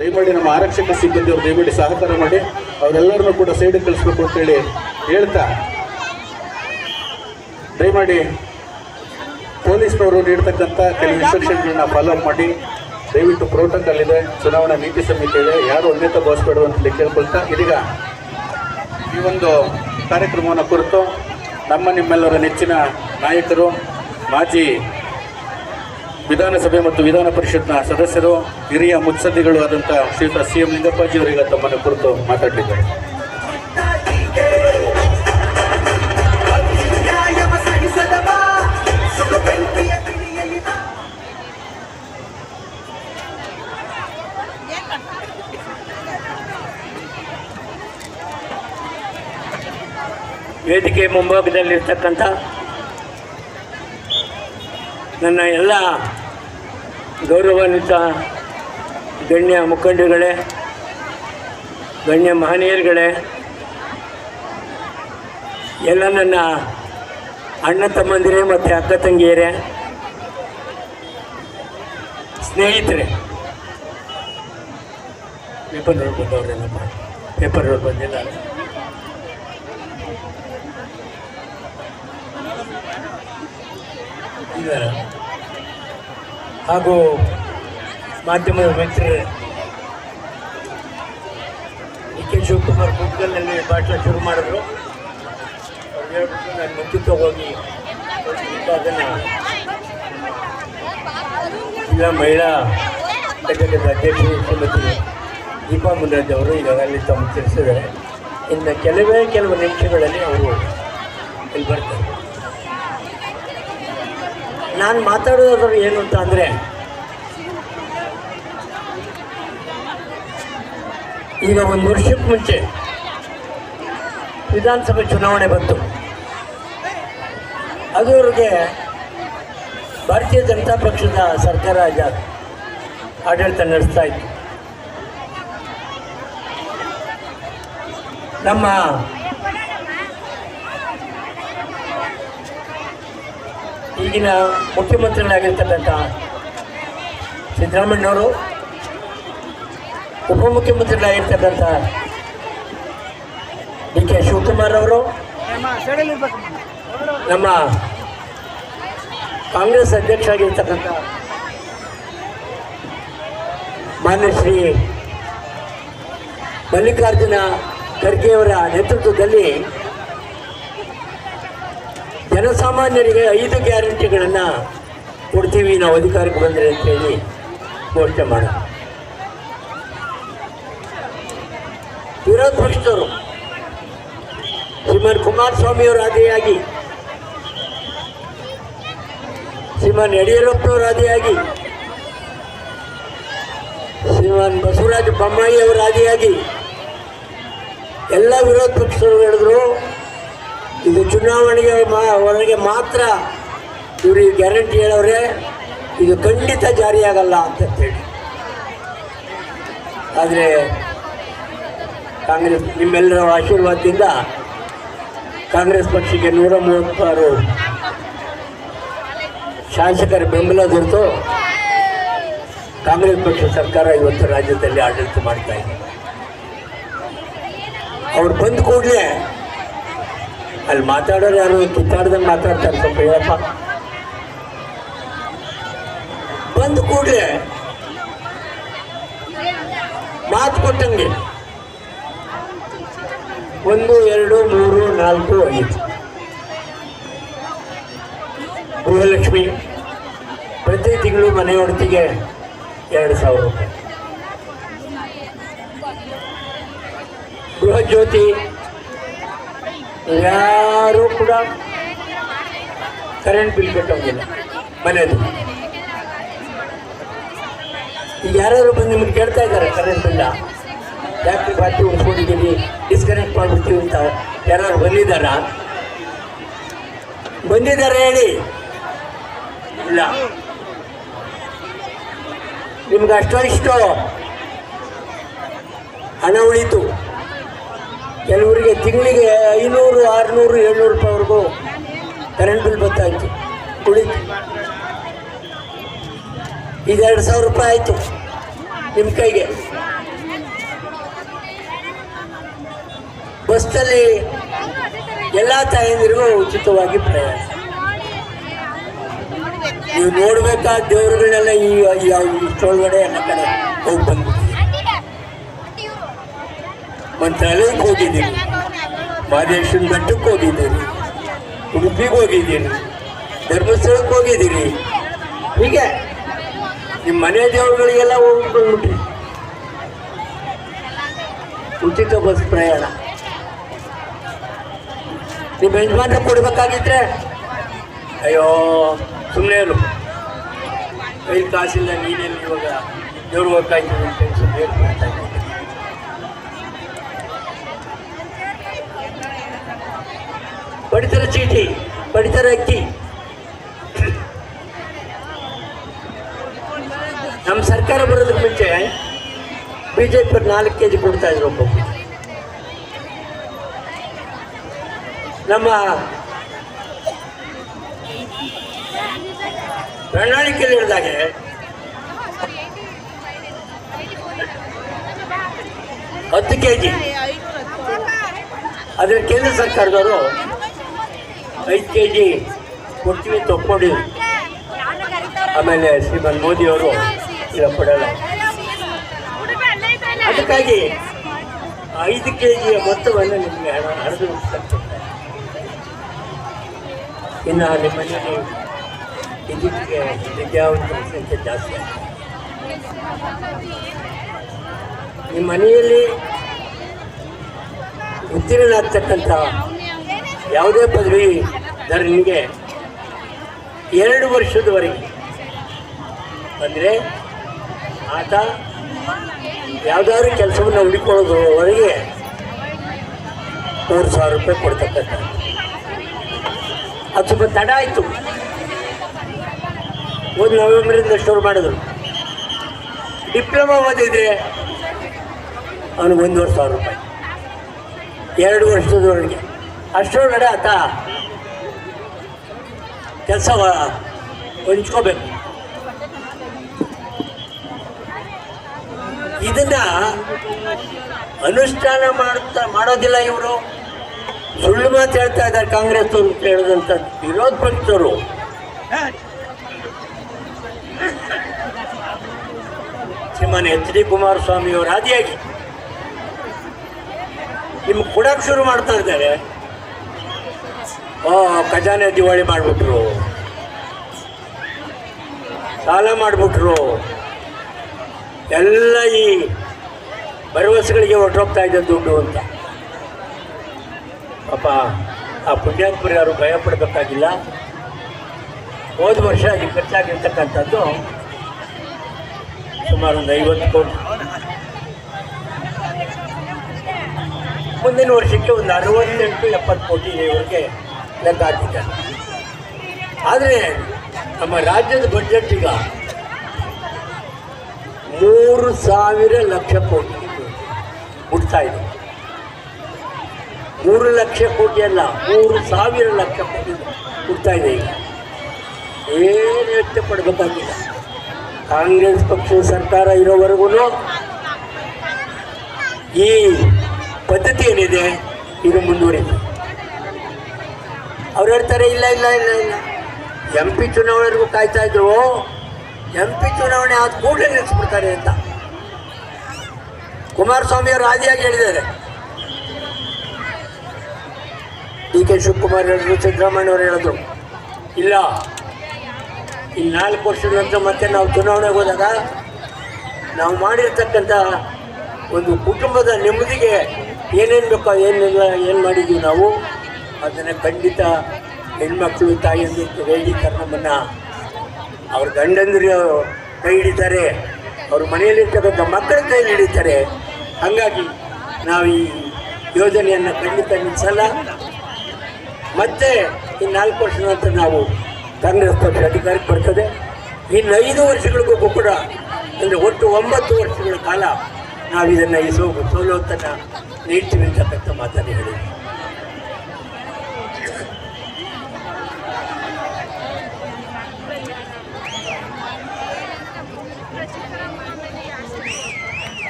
ದಯಮಾಡಿ ನಮ್ಮ ಆರಕ್ಷಕ ಸಿಬ್ಬಂದಿಯವರು ದಯಮಾಡಿ ಸಹಕಾರ ಮಾಡಿ, ಅವರೆಲ್ಲರನ್ನೂ ಕೂಡ ಸೈಡಿಗೆ ಕಳಿಸ್ಬೇಕು ಅಂತೇಳಿ ಹೇಳ್ತಾ, ದಯಮಾಡಿ ಪೊಲೀಸ್ನವರು ನೀಡ್ತಕ್ಕಂಥ ಕೆಲವು ಇನ್ಸ್ಟ್ರಕ್ಷನ್ಗಳನ್ನ ಫಾಲೋ ಅಪ್ ಮಾಡಿ, ದಯವಿಟ್ಟು ಪ್ರೋಟೋಕಾಲ್ ಇದೆ, ಚುನಾವಣಾ ನೀತಿ ಸಮಿತಿ ಇದೆ, ಯಾರು ಅನ್ಯತ ಭಾವಿಸ್ಬೇಡು ಅಂತೇಳಿ ಕೇಳ್ಕೊಳ್ತಾ, ಇದೀಗ ಈ ಒಂದು ಕಾರ್ಯಕ್ರಮವನ್ನು ಕುರಿತು ನಮ್ಮ ನಿಮ್ಮೆಲ್ಲರ ನೆಚ್ಚಿನ ನಾಯಕರು, ಮಾಜಿ ವಿಧಾನಸಭೆ ಮತ್ತು ವಿಧಾನ ಪರಿಷತ್ನ ಸದಸ್ಯರು, ಹಿರಿಯ ಮುತ್ಸದ್ದಿಗಳು ಆದಂಥ ಶ್ರೀಯುತ ಸಿ ಎಂ ಲಿಂಗಪ್ಪಾಜಿ ಅವರಿಗೆ ತಮ್ಮನ್ನು ಕುರಿತು ಮಾತಾಡಲಿದ್ದಾರೆ. ವೇದಿಕೆ ಮುಂಭಾಗದಲ್ಲಿರ್ತಕ್ಕಂಥ ನನ್ನ ಎಲ್ಲ ಗೌರವಾನ್ವಿತ ಗಣ್ಯ ಮುಖಂಡರುಗಳೇ, ಗಣ್ಯ ಮಹನೀಯರುಗಳೇ ಎಲ್ಲ ನನ್ನ ಅಣ್ಣ ತಮ್ಮಂದಿರೇ ಮತ್ತು ಅಕ್ಕ ತಂಗಿಯರೇ, ಸ್ನೇಹಿತರೆ. ಪೇಪರ್ನವ್ರು ಪೇಪರ್ ಪೇಪರ್ನವ್ರು ಬಂದಿಲ್ಲ ಇದ್ದಾರೆ ಹಾಗೂ ಮಾಧ್ಯಮದ ಮಿತ್ರರೇ ಡಿ ಕೆ ಶಿವಕುಮಾರ್ ಗೂಗಲ್ನಲ್ಲಿ ಭಾಷಣ ಶುರು ಮಾಡಿದ್ರು. ಹೇಳ್ಬಿಟ್ಟು ನಾನು ಮುಂಚೆ ಹೋಗಿ ಅದನ್ನು ಜಿಲ್ಲಾ ಮಹಿಳಾ ಘಟಕದ ಅಧ್ಯಕ್ಷರು ಶ್ರೀಮತಿ ದೀಪಾ ಮುನ್ರಾಜ್ ಅವರು ಈಗಾಗಲೇ ತಮ್ಮ ತಿಳಿಸಿದ್ದಾರೆ. ಇನ್ನು ಕೆಲವೇ ಕೆಲವು ನಿಮಿಷಗಳಲ್ಲಿ ಅವರು ಇಲ್ಲಿ ಬರ್ತಾರೆ. ನಾನು ಮಾತಾಡೋದ್ರ ಏನು ಅಂತ ಅಂದರೆ, ಈಗ ಒಂದು ವರ್ಷಕ್ಕೆ ಮುಂಚೆ ವಿಧಾನಸಭೆ ಚುನಾವಣೆ ಬಂತು. ಅದುವರೆಗೆ ಭಾರತೀಯ ಜನತಾ ಪಕ್ಷದ ಸರ್ಕಾರ ಆಡಳಿತ ನಡೆಸ್ತಾ ಇತ್ತು. ನಮ್ಮ ಈಗಿನ ಮುಖ್ಯಮಂತ್ರಿಗಳಾಗಿರ್ತಕ್ಕಂಥ ಸಿದ್ದರಾಮಯ್ಯನವರು, ಉಪಮುಖ್ಯಮಂತ್ರಿಗಳಾಗಿರ್ತಕ್ಕಂಥ ಡಿ ಕೆ ಶಿವಕುಮಾರ್ ಅವರು, ನಮ್ಮ ಕಾಂಗ್ರೆಸ್ ಅಧ್ಯಕ್ಷ ಆಗಿರ್ತಕ್ಕಂಥ ಮಾನ್ಯ ಶ್ರೀ ಮಲ್ಲಿಕಾರ್ಜುನ ಖರ್ಗೆಯವರ ನೇತೃತ್ವದಲ್ಲಿ ಜನಸಾಮಾನ್ಯರಿಗೆ ಐದು ಗ್ಯಾರಂಟಿಗಳನ್ನು ಕೊಡ್ತೀವಿ. ನಾವು ಅಧಿಕಾರಕ್ಕೆ ಬಂದರೆ ಅಂತೇಳಿ ಘೋಷಣೆ ಮಾಡ ಪಕ್ಷದವರು ಶ್ರೀಮಾನ್ ಕುಮಾರಸ್ವಾಮಿಯವರು ಆದಿಯಾಗಿ ಶ್ರೀಮನ್ ಯಡಿಯೂರಪ್ಪನವರು ಆದಿಯಾಗಿ ಶ್ರೀಮಾನ್ ಬಸವರಾಜ ಬೊಮ್ಮಾಯಿ ಅವರ ಆದಿಯಾಗಿ ಎಲ್ಲ ವಿರೋಧ ಪಕ್ಷದವರು ಹೇಳಿದ್ರು. ಇದು ಚುನಾವಣೆಗೆ ಮಾ ಹೊರಗೆ ಮಾತ್ರ ಇವ್ರಿಗೆ ಗ್ಯಾರಂಟಿ ಹೇಳೋರೆ, ಇದು ಖಂಡಿತ ಜಾರಿಯಾಗಲ್ಲ ಅಂತ ಹೇಳಿ ಆದರೆ ಕಾಂಗ್ರೆಸ್ ನಿಮ್ಮೆಲ್ಲರ ಆಶೀರ್ವಾದದಿಂದ ಕಾಂಗ್ರೆಸ್ ಪಕ್ಷಕ್ಕೆ ನೂರ ಮೂವತ್ತಾರು ಶಾಸಕರ ಬೆಂಬಲ ದೊರೆತು ಕಾಂಗ್ರೆಸ್ ಪಕ್ಷ ಸರ್ಕಾರ ಇವತ್ತು ರಾಜ್ಯದಲ್ಲಿ ಆಡಳಿತ ಮಾಡ್ತಾ ಇದೆ. ಅವ್ರು ಬಂದ ಕೂಡಲೇ ಅಲ್ಲಿ ಮಾತಾಡೋರು ಯಾರು? ಕಿತ್ತಾಡ್ದಂಗೆ ಮಾತಾಡ್ತಾರೆ. ಸ್ವಲ್ಪ ಹೇಳಪ್ಪ. ಬಂದು ಕೂಡಲೇ ಮಾತು ಕೊಟ್ಟಂಗೆ. ಒಂದು, ಎರಡು, ಮೂರು, ನಾಲ್ಕು, ಐದು. ಗೃಹಲಕ್ಷ್ಮಿ ಪ್ರತಿ ತಿಂಗಳು ಮನೆ ಒಡತಿಗೆ ಎರಡು ಸಾವಿರ ರೂಪಾಯಿ. ಗೃಹ ಜ್ಯೋತಿ ಯಾರೂ ಕೂಡ ಕರೆಂಟ್ ಬಿಲ್ ಕಟ್ಟೋದಿಲ್ಲ ಮನೆಯದು ಈಗ ಯಾರಾದರೂ ಬಂದು ನಿಮ್ಗೆ ಕೇಳ್ತಾ ಇದ್ದಾರೆ ಕರೆಂಟ್ ಬಿಲ್ಲ ಯಾಕೆ ಬಾಕಿ ಉಳ್ಕೊಂಡಿದ್ದೀವಿ ಡಿಸ್ಕನೆಕ್ಟ್ ಮಾಡಿಬಿಡ್ತೀವಿ ಅಂತ ಯಾರು ಬಂದಿದ್ದಾರ? ಬಂದಿದ್ದಾರೆ ಹೇಳಿ? ಇಲ್ಲ. ನಿಮ್ಗೆ ಅಷ್ಟೋ ಇಷ್ಟೋ? ಹಣ ಉಳೀತು. ಕೆಲವರಿಗೆ ತಿಂಗಳಿಗೆ ಐನೂರು, ಆರುನೂರು, ಏಳ್ನೂರು ರೂಪಾಯಿವರೆಗೂ ಕರೆಂಟ್ ಬಿಲ್ ಬರ್ತಾ ಉಳಿತು. ಈಗ ಎರಡು ಸಾವಿರ ರೂಪಾಯಿ ಆಯಿತು ನಿಮ್ಮ ಕೈಗೆ. ಬಸ್ನಲ್ಲಿ ಎಲ್ಲ ತಾಯಂದಿರಿಗೂ ಉಚಿತವಾಗಿ ಪ್ರಯಾಣ. ನೀವು ನೋಡಬೇಕಾದ ದೇವರುಗಳನ್ನೆಲ್ಲ ಈ ಇಷ್ಟೊಳಗಡೆ ಎಲ್ಲ ಕಡೆ ಹೋಗಿ ಬಂದ್ಬಿಟ್ಟಿದೆ ಮಂತ್ರಾಲಯಕ್ಕೆ ಹೋಗಿದ್ದೀನಿ. ಮಾದೇಶ್ವರ ಮಠಕ್ಕೆ ಹೋಗಿದ್ದೀನಿ. ಉಡುಪಿಗೆ ಹೋಗಿದ್ದೀನಿ. ಧರ್ಮಸ್ಥಳಕ್ಕೆ ಹೋಗಿದ್ದೀನಿ. ಹೀಗೆ ನಿಮ್ಮ ಮನೆ ದೇವರುಗಳಿಗೆಲ್ಲ ಹೋಗಿ ಬಂದ್ಬಿಟ್ರಿ ಉಚಿತ ಬಸ್ ಪ್ರಯಾಣ. ನಿಮ್ಮ ಯಜಮಾನ ಕೊಡ್ಬೇಕಾಗಿದ್ರೆ, ಅಯ್ಯೋ ಸುಮ್ಮನೆ ಇರು. ಕೈ ಕಾಸಿಲ್ಲ ನೀನೇನು ಇವಾಗ ದೇವ್ರು ಇದ್ದೀನಿ ಅಂತ ಸುಮ್ಮನೆ ಮಾಡ್ತಾ ಇದ್ದೀನಿ ಪಡಿತರ ಚೀಟಿ ಪಡಿತರ ಅಕ್ಕಿ. ನಮ್ಮ ಸರ್ಕಾರ ಬರೋದಕ್ಕೆ ಮುಂಚೆ ಬಿ ಜೆ ಪಿ ನಾಲ್ಕು ಕೆ ಜಿ ಕೊಡ್ತಾ ಇದ್ರು ಒಬ್ಬೊಬ್ಬರು ನಮ್ಮ ಪ್ರಣಾಳಿಕೆಯಲ್ಲಿ ಹೇಳಿದಾಗೆ ಹತ್ತು ಕೆ ಜಿ ಆದರೆ ಕೇಂದ್ರ ಸರ್ಕಾರದವರು ಐದು ಕೆ ಜಿ ಕೊಡ್ತೀವಿ ತಕ್ಕೊಡಿ. ಆಮೇಲೆ ಶ್ರೀಮನ್ ಮೋದಿಯವರು ಇಲ್ಲ ಕೊಡಲ್ಲ. ಅದಕ್ಕಾಗಿ ಐದು ಕೆ ಜಿಯ ಮೊತ್ತವನ್ನು ನಿಮಗೆ ಹಣ ಹರಿದು ಇನ್ನು ನಿಮ್ಮ ಮನೆಯಲ್ಲಿ ಇದಕ್ಕೆ ವಿದ್ಯಾವಂತರ ಸಂಖ್ಯೆ ಜಾಸ್ತಿ ನಿಮ್ಮ ಮನೆಯಲ್ಲಿ ಉತ್ತೀರ್ಣನಾಗ್ತಕ್ಕಂಥ ಯಾವುದೇ ಪದವಿ ಧರನಿಗೆ ಎರಡು ವರ್ಷದವರೆಗೆ ಅಂದರೆ ಆತ ಯಾವುದಾದ್ರು ಕೆಲಸವನ್ನು ಹುಡುಕೊಳ್ಳೋದ್ರವರೆಗೆ ಮೂರು ಸಾವಿರ ರೂಪಾಯಿ ಕೊಡ್ತಕ್ಕಂಥ. ಅದು ಸ್ವಲ್ಪ ತಡ ಆಯಿತು. ಒಂದು ನವೆಂಬರಿಂದ ಶುರು ಮಾಡಿದ್ರು. ಡಿಪ್ಲೊಮಾ ಓದಿದ್ರೆ ಅವನಿಗೆ ಒಂದೂವರೆ ಸಾವಿರ ರೂಪಾಯಿ. ಎರಡು ವರ್ಷದವರೆಗೆ. ಅಷ್ಟರೊಳಗಡೆ ಆತ ಕೆಲಸ ಹೊಂಚ್ಕೋಬೇಕು ಇದನ್ನ ಅನುಷ್ಠಾನ ಮಾಡುತ್ತಾ ಮಾಡೋದಿಲ್ಲ ಇವರು. ಸುಳ್ಳು ಮಾತು ಹೇಳ್ತಾ ಇದ್ದಾರೆ ಕಾಂಗ್ರೆಸ್ ಅಂತ ಹೇಳಿದಂಥ ವಿರೋಧ ಪಕ್ಷರು ಶ್ರೀಮಾನ್ ಎಚ್ ಡಿ ಕುಮಾರಸ್ವಾಮಿ ಅವರು ಆದಿಯಾಗಿ ನಿಮ್ಗೆ ಕೊಡಕ್ಕೆ ಶುರು ಮಾಡ್ತಾ ಇದ್ದಾರೆ. ಖಜಾನೆ ದಿವಾಳಿ ಮಾಡಿಬಿಟ್ರು. ಸಾಲ ಮಾಡಿಬಿಟ್ರು. ಎಲ್ಲ ಈ ಭರವಸೆಗಳಿಗೆ ಹೊರಟೋಗ್ತಾ ಇದೆ ದುಡ್ಡು ಅಂತ. ಪಾಪ, ಆ ಪುಣ್ಯಾತ್ಮರು ಯಾರು ಭಯ ಪಡಬೇಕಾಗಿಲ್ಲ. ಹೋದ ವರ್ಷ ಈ ಖರ್ಚಾಗಿರ್ತಕ್ಕಂಥದ್ದು ಸುಮಾರು ಒಂದು ಐವತ್ತು ಕೋಟಿ. ಮುಂದಿನ ವರ್ಷಕ್ಕೆ ಒಂದು ಅರವತ್ತೆಂಟು, ಎಪ್ಪತ್ತು ಕೋಟಿ ಇವರಿಗೆ ಲೆಕ್ಕ ಹಾಕಿದ್ದಾರೆ ಆದರೆ ನಮ್ಮ ರಾಜ್ಯದ ಬಜೆಟ್ ಈಗ ಮೂರು ಸಾವಿರ ಲಕ್ಷ ಕೋಟಿ ಹುಡ್ತಾ ಇದೆ. ಮೂರು ಲಕ್ಷ ಕೋಟಿ ಅಲ್ಲ, ಮೂರು ಸಾವಿರ ಲಕ್ಷ ಕೋಟಿ ಹುಡ್ತಾ ಇದೆ ಈಗ. ಏನು ವ್ಯಕ್ತಪಡಬೇಕಾಗಿಲ್ಲ ಪಡಬೇಕಾಗಿಲ್ಲ. ಕಾಂಗ್ರೆಸ್ ಪಕ್ಷದ ಸರ್ಕಾರ ಇರೋವರೆಗೂ ಈ ಪದ್ಧತಿ ಏನಿದೆ, ಇದು ಮುಂದುವರಿದೆ ಅವ್ರು ಹೇಳ್ತಾರೆ, ಇಲ್ಲ ಇಲ್ಲ ಇಲ್ಲ ಇಲ್ಲ. ಎಂ ಪಿ ಚುನಾವಣೆಗೂ ಕಾಯ್ತಾ ಇದ್ರು. ಎಂ ಪಿ ಚುನಾವಣೆ ಆದ ಕೂಡಲೇ ನಿಲ್ಲಿಸ್ಬಿಡ್ತಾರೆ ಅಂತ. ಕುಮಾರಸ್ವಾಮಿ ಅವರು ಆದಿಯಾಗಿ ಹೇಳಿದ್ದಾರೆ. ಡಿ ಕೆ ಶಿವಕುಮಾರ್ ಹೇಳಿದ್ರು, ಸಿದ್ದರಾಮಯ್ಯ ಅವರು ಹೇಳಿದ್ರು. ಇಲ್ಲ. ಈ ನಾಲ್ಕು ವರ್ಷದ ನಂತರ ಮತ್ತೆ ನಾವು ಚುನಾವಣೆಗೆ ಹೋದಾಗ ನಾವು ಮಾಡಿರ್ತಕ್ಕಂಥ ಒಂದು ಕುಟುಂಬದ ನೆಮ್ಮದಿಗೆ ಏನೇನು ಬೇಕೋ ಏನಿಲ್ಲ ಏನು ಮಾಡಿದ್ದೀವಿ ನಾವು? ಅದನ್ನು ಖಂಡಿತ ಹೆಣ್ಮಕ್ಳು ತಾಯಿಯಂದಿರು ವೈದಿಕರಣವನ್ನು ಅವ್ರ ಗಂಡಂದಿರು ಕೈ ಹಿಡಿತಾರೆ, ಅವ್ರ ಮನೆಯಲ್ಲಿರ್ತಕ್ಕಂಥ ಮಕ್ಕಳ ಕೈ ಹಿಡಿತಾರೆ. ಹಾಗಾಗಿ ನಾವು ಈ ಯೋಜನೆಯನ್ನು ಖಂಡಿತ ನಿಲ್ಲಿಸಲ್ಲ. ಮತ್ತೆ ಈ ನಾಲ್ಕು ವರ್ಷದ ನಂತರ ನಾವು ಕಾಂಗ್ರೆಸ್ ಪಕ್ಷ ಅಧಿಕಾರಕ್ಕೆ ಬರ್ತದೆ. ಇನ್ನು ಐದು ವರ್ಷಗಳಿಗೂ ಕೂಡ, ಅಂದರೆ ಒಟ್ಟು ಒಂಬತ್ತು ವರ್ಷಗಳ ಕಾಲ ನಾವು ಇದನ್ನು ಈ ಸೋ ಸೌಲಭ್ಯನ ನೀಡ್ತೀವಿ ಅಂತಕ್ಕಂಥ ಮಾತನ್ನು ಹೇಳಿ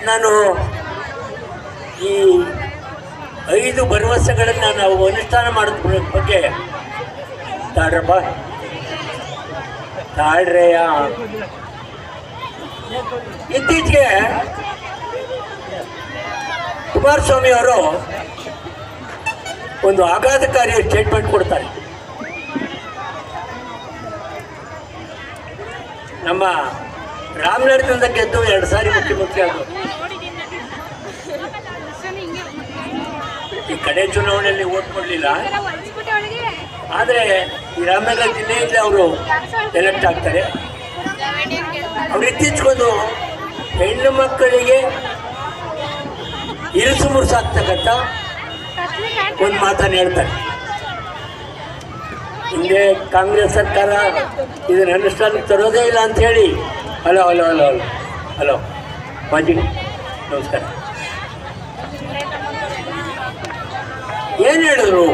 ನಾನು ಈ ಐದು ಭರವಸೆಗಳನ್ನು ನಾವು ಅನುಷ್ಠಾನ ಮಾಡೋದ್ರ ಬಗ್ಗೆ ತಾಡ್ರಪ್ಪ. ತಾಳ್ರೆಯ ಇತ್ತೀಚೆಗೆ ಕುಮಾರಸ್ವಾಮಿ ಅವರು ಒಂದು ಆಘಾತಕಾರಿ ಸ್ಟೇಟ್ಮೆಂಟ್ ಕೊಡ್ತಾರೆ. ನಮ್ಮ ರಾಮನಗರದಿಂದ ಗೆದ್ದು ಎರಡು ಸಾರಿ ಮುಖ್ಯಮಂತ್ರಿ ಆದರು. ಈ ಕಡೆ ಚುನಾವಣೆಯಲ್ಲಿ ಓಟ್ ಕೊಡಲಿಲ್ಲ. ಆದರೆ ಈ ರಾಮನಗರ ಜಿಲ್ಲೆಯಲ್ಲಿ ಅವರು ಎಲೆಕ್ಟ್ ಆಗ್ತಾರೆ. ಅವ್ರು ಇತ್ತೀಚೆಗೊಂದು ಹೆಣ್ಣು ಮಕ್ಕಳಿಗೆ ಇರಿಸು ಮುರುಸಾಗ್ತಕ್ಕಂಥ ಒಂದು ಮಾತನ್ನು ಹೇಳ್ತಾರೆ. ಹಿಂದೆ ಕಾಂಗ್ರೆಸ್ ಸರ್ಕಾರ ಇದನ್ನು ಅನುಷ್ಠಾನಕ್ಕೆ ತರೋದೇ ಇಲ್ಲ ಅಂತ ಹೇಳಿ. Hello hello hello hello hello, ಮಾಜಿ, ನಮಸ್ಕಾರ. ಏನು ಹೇಳಿದ್ರು?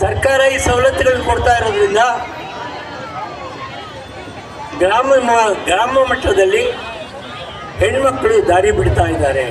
ಸರ್ಕಾರ ಈ ಸವಲತ್ತುಗಳನ್ನು ಕೊಡ್ತಾ ಇರೋದ್ರಿಂದ ಗ್ರಾಮ ಗ್ರಾಮ ಮಟ್ಟದಲ್ಲಿ ಹೆಣ್ಮಕ್ಳು ದಾರಿ ಬಿಡ್ತಾ ಇದ್ದಾರೆ.